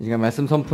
이 시간 말씀 선포